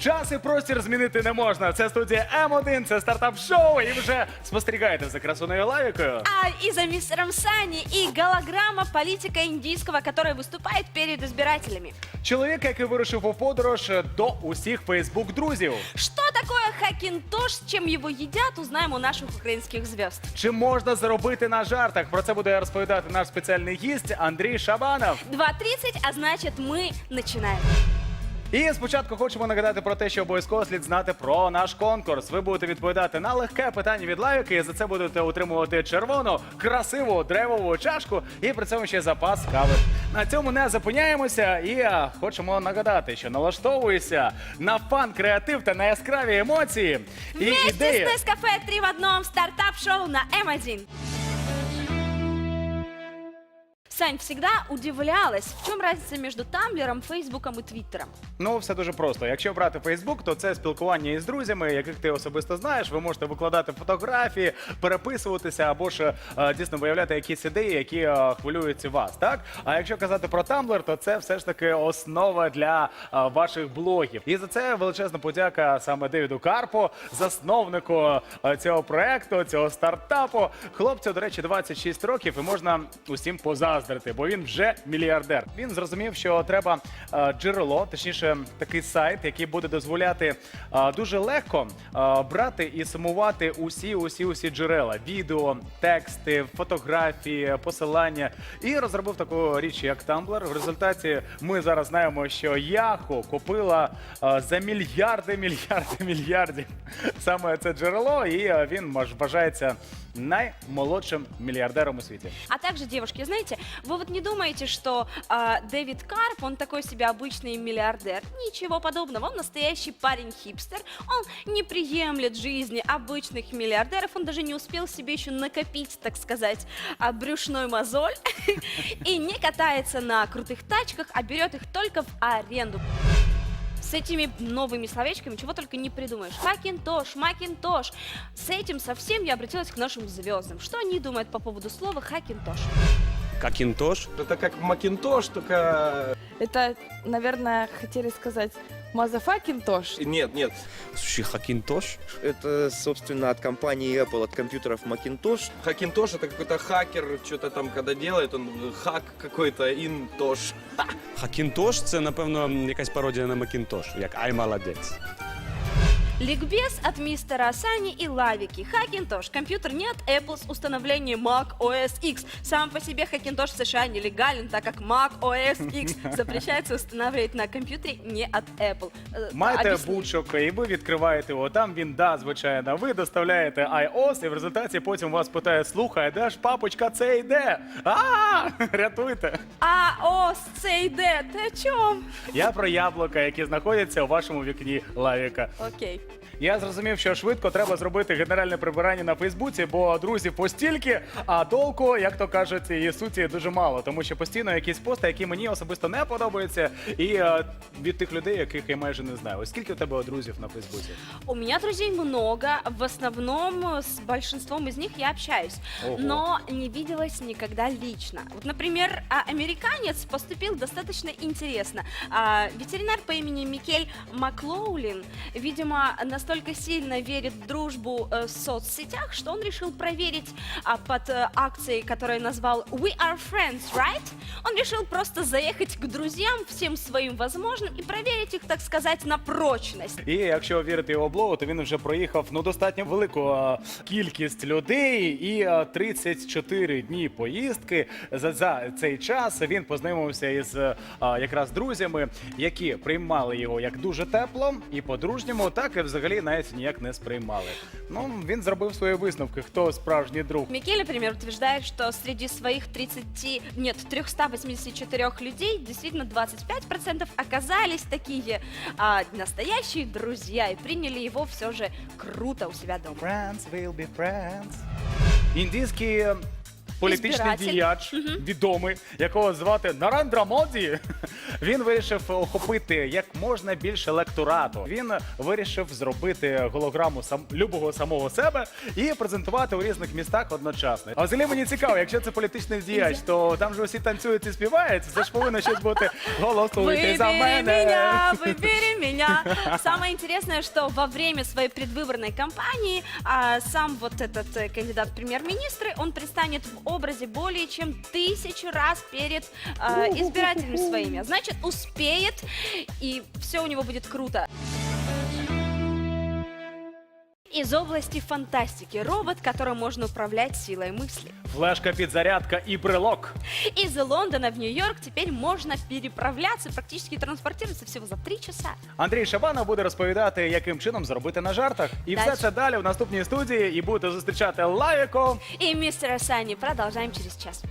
Час і простір змінити не можна. Це студія М1, це стартап шоу. І вже спостерігаєте за красуною лавікою. А и за мистером Сани и голограмма политика индийского, который выступает перед избирателями. Чоловік, який вирушив у подорож до усіх фейсбук друзів. Что такое хакинтош, чем его едят, узнаем у наших украинских звезд. Чи можна заробити на жартах? Про це буде розповідати наш спеціальний гість Андрій Шабанов. 2.30, а значит мы начинаем. І спочатку хочемо нагадати про те, що обов'язково слід знати про наш конкурс. Ви будете відповідати на легке питання від лайки, і за це будете отримувати червону, красиву древову чашку і при цьому ще запас кави. На цьому не зупиняємося і хочемо нагадати, що налаштовуйся на фан, креатив та на яскраві емоції і Вместе ідеї. с Нескафе 3 в одном стартап-шоу на М1. Сань, всегда удивлялась, в чем разница между Тамблером, Фейсбуком и Твиттером. Ну, все дуже просто. Якщо брати Фейсбук, то це спілкування із друзями, яких ти особисто знаєш. Ви можете викладати фотографії, переписуватися або ж е, дійсно виявляти якісь ідеї, які е, хвилюють вас. Так а якщо казати про Tumblr, то це все ж таки основа для е, ваших блогів. І за це величезна подяка саме Девіду Карпо, засновнику е, цього проекту, цього стартапу. Хлопцю, до речі, 26 років, і можна усім позаздрити, бо він вже мільярдер. Він зрозумів, що треба е, джерело, точніше, такий сайт, який буде дозволяти е, дуже легко е, брати і сумувати усі, усі, усі джерела: відео, тексти, фотографії, посилання. І розробив таку річ, як Tumblr. В результаті ми зараз знаємо, що Yahoo купила за мільярди, мільярди, мільярдів саме це джерело, і він маж- вважається наймолодшим мільярдером у світі. А также, девушки, знаете, вы вот не думаете, что а, Дэвид Карп, он такой себе обычный миллиардер. Ничего подобного, он настоящий парень-хипстер. Он не приемлет жизни обычных миллиардеров, он даже не успел себе еще накопить, так сказать, а, брюшной мозоль. И не катается на крутых тачках, а берет их только в аренду. С этими новыми словечками чего только не придумаешь. Хакинтош, макинтош. С этим совсем я обратилась к нашим звездам. Что они думают по поводу слова хакинтош? Какинтош. Это как Макинтош, только... Это, наверное, хотели сказать Мазафакинтош. Нет, нет. Слушай, Хакинтош? Это, собственно, от компании Apple, от компьютеров Macintosh. Хакинтош это какой-то хакер, что-то там когда делает, он э, хак какой-то, интош. Хакінтош це, напевно, якась пародія на Макінтош, як Ай молодець. Ликбез от мистера Асани и Лавики. Хакинтош. Компьютер не от Apple с установлением Mac OS X. Сам по себе Хакинтош в США нелегален, так как Mac OS X запрещается устанавливать на компьютере не от Apple. Э, Маєте объясни. бучок, і ви відкриваєте його. Там він да, звичайно. Ви доставляєте iOS, і в результаті потім вас питає: слухай, де ж папочка це йде? А, рятуйте! А, о, с C и D, ты о чем? Я про яблука, які знаходяться у вашому вікні лавіка. Окей. Я зрозумів, що швидко треба зробити генеральне прибирання на Фейсбуці, бо друзів постільки, а толку, як то кажуть, і суті дуже мало, тому що постійно якісь пости, які мені особисто не подобаються, і е, від тих людей, яких я майже не знаю. Ось скільки у тебе друзів на Фейсбуці? У меня друзей много, в основном э, с большинством из них я общаюсь, Ого. но не виделась никогда лично. Вот, например, а, американец поступил достаточно интересно. А, Ветеринар по имени Микель Маклоулин, видимо, настолько сильно верит в дружбу э, в соцсетях, что он решил проверить а, под э, акцией, которую назвал We Are Friends, right? Он решил просто заехать к друзьям всем своим возможным и проверить их, так сказать, на прочность. І якщо вірити його блогу, то він вже проїхав ну достатньо велику е, кількість людей і е, 34 дні поїздки. За, за цей час він познайомився із е, якраз друзями, які приймали його як дуже тепло і по-дружньому, так і взагалі навіть ніяк не сприймали. Ну він зробив свої висновки. Хто справжній друг? Микель, например, утверждает, что среди своих 30, нет, 384 людей действительно 25% оказались такие а, настоящие друзья и приняли его все же круто у себя дома. Friends will be friends. Індійський е, політичний Ізбиратель. діяч, відомий, якого звати Нарандра Моді, Він вирішив охопити як можна більше лекторату. Він вирішив зробити голограму сам любого самого себе і презентувати у різних містах одночасно. А взагалі мені цікаво, якщо це політичний діяч, то там же усі танцюють і співають. Це ж повинно щось бути голосуйте за Выбери мене. меня, выбери меня. Самое интересное, что во время своей предвыборной кампании а, сам вот этот э, кандидат в премьер-министры, он предстанет в образе более чем тысячу раз перед а, избирателями своими. А Значит, успеет, и все у него будет круто. Из области фантастики. Робот, которым можно управлять силой мысли. Флешка, підзарядка і брелок. Из Лондона в Нью-Йорк теперь можно переправляться, практически транспортироваться всего за три часа. Андрій Шабанов буде розповідати, яким чином зробити на жартах. І все Дальше. це далі в наступній студії. І будете зустрічати лайко. И мистера Сани продолжаем через час.